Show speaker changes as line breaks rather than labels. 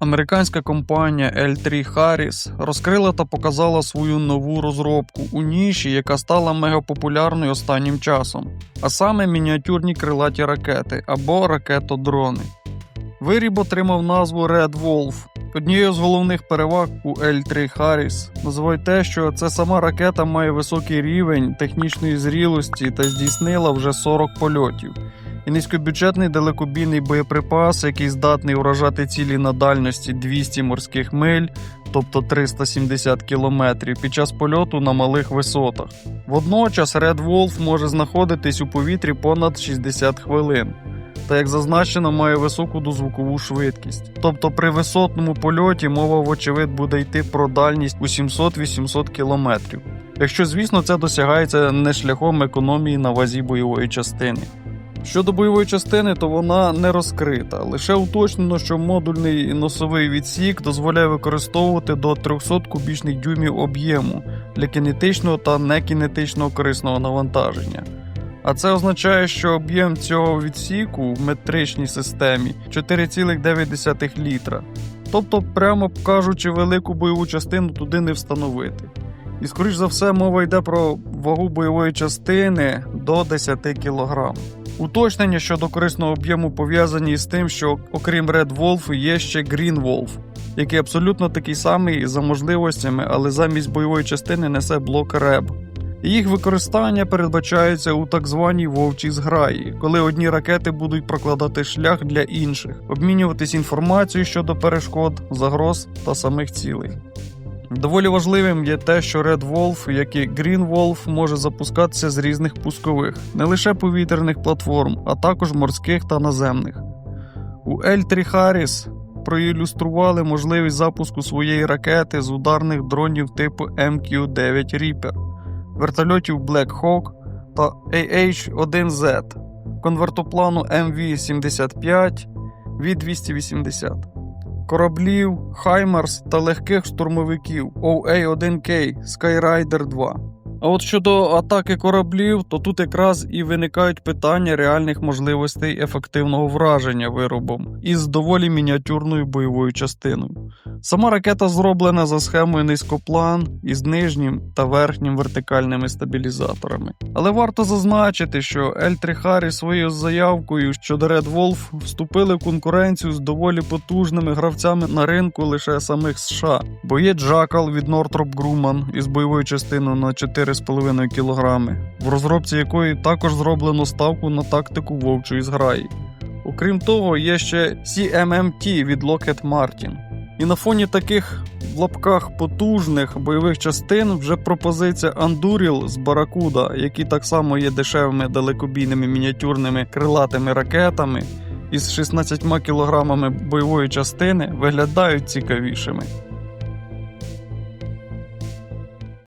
Американська компанія L3 Harris розкрила та показала свою нову розробку у ніші, яка стала мегапопулярною останнім часом, а саме мініатюрні крилаті ракети або ракетодрони. Виріб отримав назву Red Wolf. Однією з головних переваг у L3 Harris називають те, що це сама ракета має високий рівень технічної зрілості та здійснила вже 40 польотів. І низькобюджетний далекобійний боєприпас, який здатний уражати цілі на дальності 200 морських миль, тобто 370 кілометрів, під час польоту на малих висотах. Водночас Red Wolf може знаходитись у повітрі понад 60 хвилин. Та як зазначено, має високу дозвукову швидкість. Тобто при висотному польоті мова, вочевидь, буде йти про дальність у 700-800 км. Якщо, звісно, це досягається не шляхом економії на вазі бойової частини. Щодо бойової частини, то вона не розкрита. Лише уточнено, що модульний носовий відсік дозволяє використовувати до 300 кубічних дюймів об'єму для кінетичного та некінетичного корисного навантаження. А це означає, що об'єм цього відсіку в метричній системі 4,9 літра. Тобто, прямо кажучи, велику бойову частину туди не встановити. І, скоріш за все, мова йде про вагу бойової частини до 10 кг. Уточнення щодо корисного об'єму пов'язані з тим, що окрім Red Wolf є ще Green Wolf, який абсолютно такий самий за можливостями, але замість бойової частини несе блок REB. Їх використання передбачається у так званій вовчій зграї, коли одні ракети будуть прокладати шлях для інших, обмінюватись інформацією щодо перешкод, загроз та самих цілей. Доволі важливим є те, що Red Wolf, як і Green Wolf, може запускатися з різних пускових, не лише повітряних платформ, а також морських та наземних. У L3 Harris проілюстрували можливість запуску своєї ракети з ударних дронів типу MQ-9 Reaper, вертольотів Black Hawk та AH-1Z, конвертоплану MV-75 V-280 кораблів, Хаймарс та легких штурмовиків OA-1K Skyrider 2. А от щодо атаки кораблів, то тут якраз і виникають питання реальних можливостей ефективного враження виробом із доволі мініатюрною бойовою частиною. Сама ракета зроблена за схемою низькоплан із нижнім та верхнім вертикальними стабілізаторами. Але варто зазначити, що L3 Harris своєю заявкою щодо Red Wolf вступили в конкуренцію з доволі потужними гравцями на ринку лише самих США, бо є Jackal від Northrop Grumman із бойовою частиною на 4,5 кг, в розробці якої також зроблено ставку на тактику вовчої зграї. Окрім того, є ще CMMT від Lockheed Martin. І на фоні таких в лапках потужних бойових частин вже пропозиція Андуріл з Баракуда, які так само є дешевими далекобійними мініатюрними крилатими ракетами із 16 кілограмами бойової частини, виглядають цікавішими.